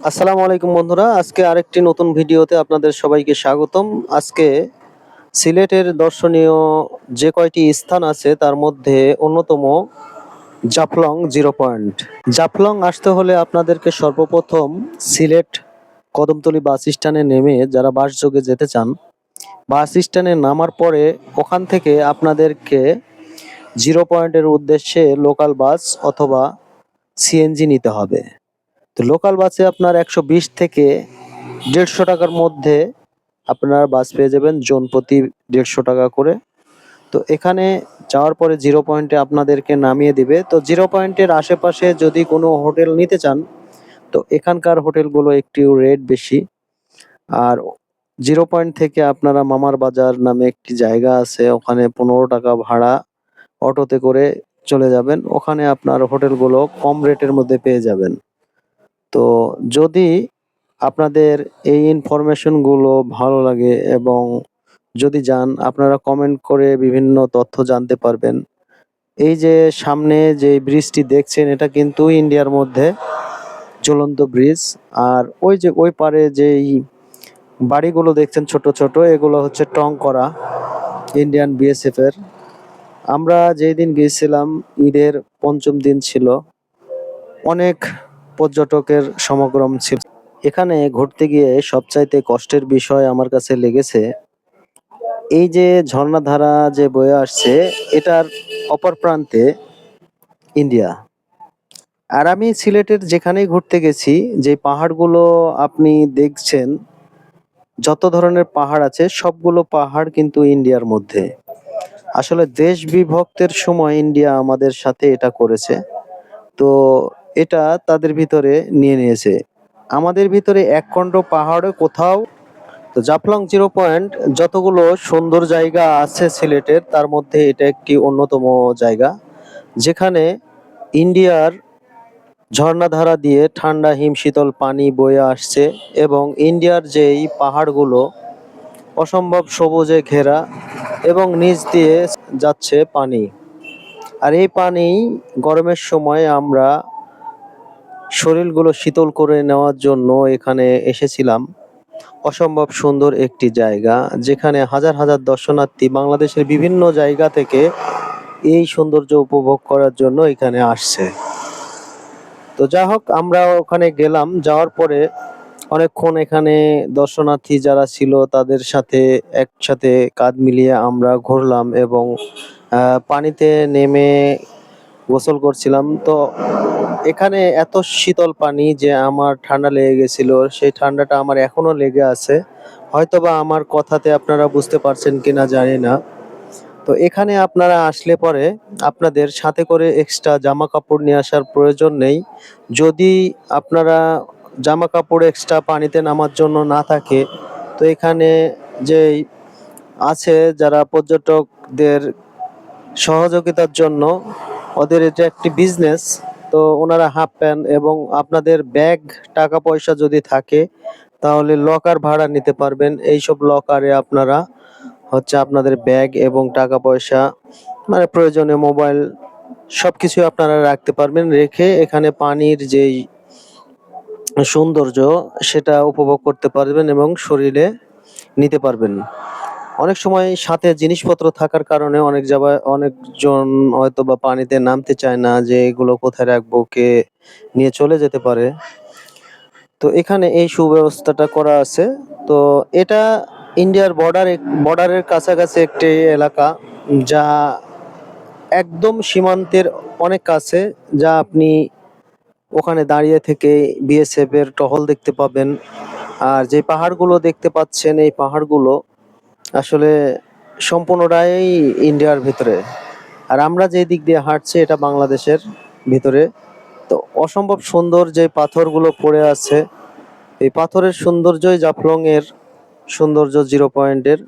আসসালামু আলাইকুম বন্ধুরা, আজকে আরেকটি নতুন ভিডিওতে আপনাদের সবাইকে স্বাগতম। আজকে সিলেটের দর্শনীয় যে কয়টি স্থান আছে, তার মধ্যে অন্যতম জাফলং জিরো পয়েন্ট। জাফলং আসতে হলে আপনাদেরকে সর্বপ্রথম সিলেট কদমতলী বাস স্ট্যান্ডে নেমে যারা বাস যোগে যেতে চান, বাস স্ট্যান্ডে নামার পরে ওখান থেকে আপনাদেরকে জিরো পয়েন্টের উদ্দেশ্যে লোকাল বাস অথবা সিএনজি নিতে হবে। লোকাল বাসে আপনার একশো বিশ থেকে দেড়শো টাকার মধ্যে আপনার বাস পেয়ে যাবেন জন প্রতি দেড়শো টাকা করে। তো এখানে যাওয়ার পরে জিরো পয়েন্টে আপনাদেরকে নামিয়ে দিবে। তো জিরো পয়েন্টের আশেপাশে যদি কোনো হোটেল নিতে চান, তো এখানকার হোটেলগুলো একটু রেট বেশি। আর জিরো পয়েন্ট থেকে আপনারা মামার বাজার নামে একটি জায়গা আছে, ওখানে পনেরো টাকা ভাড়া অটোতে করে চলে যাবেন। ওখানে আপনার হোটেলগুলো কম রেটের মধ্যে পেয়ে যাবেন। তো যদি আপনাদের এই ইনফরমেশনগুলো ভালো লাগে এবং যদি যান, আপনারা কমেন্ট করে বিভিন্ন তথ্য জানতে পারবেন। এই যে সামনে যে ব্রিজটি দেখছেন, এটা কিন্তু ইন্ডিয়ার মধ্যে ঝুলন্ত ব্রিজ আর ওই যে, ওই পারে যেই বাড়িগুলো দেখছেন ছোট ছোট, এগুলো হচ্ছে টং করা ইন্ডিয়ান বিএসএফ এর। আমরা যেই দিন গিয়েছিলাম, ঈদের পঞ্চম দিন ছিল। অনেক পর্যটকের সমাগম ছিল। এখানে ঘুরতে গিয়ে সবচাইতে কষ্টের বিষয় আমার কাছে লেগেছে, এই যে ঝর্ণাধারা যে বয়ে আসছে, এটার অপর প্রান্তে ইন্ডিয়া। আর আমি সিলেটের যেখানেই ঘুরতে গেছি, যে পাহাড়গুলো আপনি দেখছেন, যত ধরনের পাহাড় আছে, সবগুলো পাহাড় কিন্তু ইন্ডিয়ার মধ্যে। আসলে দেশ বিভক্তের সময় ইন্ডিয়া আমাদের সাথে এটা করেছে। তো এটা তাদের ভিতরে নিয়ে নিয়েছে। আমাদের ভিতরে এক খণ্ড পাহাড়ে কোথাও? তো জাফলং জিরো পয়েন্ট যতগুলো সুন্দর জায়গা আছে সিলেটের, তার মধ্যে এটা একটি অন্যতম জায়গা। যেখানে ইন্ডিয়ার ঝর্ণাধারা দিয়ে ঠান্ডা হিম শীতল পানি বয়ে আসছে এবং ইন্ডিয়ার যেই পাহাড়গুলো অসম্ভব সবুজে ঘেরা এবং নিচ দিয়ে যাচ্ছে পানি। আর এই পানি গরমের সময় আমরা শরীরগুলো শীতল করে নেওয়ার জন্য এখানে এসেছিলাম। অসম্ভব সুন্দর একটি জায়গা, যেখানে হাজার হাজার দর্শনার্থী বাংলাদেশের বিভিন্ন জায়গা থেকে এই সৌন্দর্য উপভোগ করার জন্য এখানে আসছে। তো যা হোক, আমরা ওখানে গেলাম, যাওয়ার পরে অনেকক্ষণ এখানে দর্শনার্থী যারা ছিল তাদের সাথে একসাথে কাঁধ মিলিয়ে আমরা ঘুরলাম এবং পানিতে নেমে গোসল করছিলাম। তো এখানে এত শীতল পানি যে আমার ঠান্ডা লেগে গেছিল, সেই ঠান্ডাটা আমার এখনও লেগে আছে। হয়তোবা আমার কথাতে আপনারা বুঝতে পারছেন কিনা জানি না। তো এখানে আপনারা আসলে পরে আপনাদের সাথে করে এক্সট্রা জামা কাপড় নিয়ে আসার প্রয়োজন নেই। যদি আপনারা জামা কাপড় এক্সট্রা পানিতে নামার জন্য না থাকে, তো এখানে যে আছে যারা পর্যটকদের সহযোগিতার জন্য ওদের এটা একটি বিজনেস তো ওনারা হাফ প্যান্ট এবং আপনাদের ব্যাগ টাকা পয়সা যদি থাকে, তাহলে লকার ভাড়া নিতে পারবেন। এইসব লকারে আপনারা হচ্ছে আপনাদের ব্যাগ এবং টাকা পয়সা মানে প্রয়োজনে মোবাইল সব সবকিছু আপনারা রাখতে পারবেন। রেখে এখানে পানির যেই সৌন্দর্য, সেটা উপভোগ করতে পারবেন এবং শরীরে নিতে পারবেন। অনেক সময় সাথে জিনিসপত্র থাকার কারণে অনেক জায়গায় অনেকজন হয়তো বা পানিতে নামতে চায় না যে এগুলো কোথায় রাখব, কে নিয়ে চলে যেতে পারে। তো এখানে এই সুব্যবস্থাটা করা আছে। তো এটা ইন্ডিয়ার বর্ডার বর্ডারের কাছাকাছি একটি এলাকা যা একদম সীমান্তের অনেক কাছে, যা আপনি ওখানে দাঁড়িয়ে থেকে বিএসএফ এর টহল দেখতে পাবেন। আর যে পাহাড়গুলো দেখতে পাচ্ছেন, এই পাহাড়গুলো আসলে সম্পূর্ণটাই ইন্ডিয়ার ভিতরে। আর আমরা যে দিক দিয়ে হাঁটছি, এটা বাংলাদেশের ভিতরে। তো অসম্ভব সুন্দর যে পাথরগুলো পড়ে আছে, এই পাথরের সৌন্দর্যই জাফলং এর সৌন্দর্য জিরো পয়েন্টের।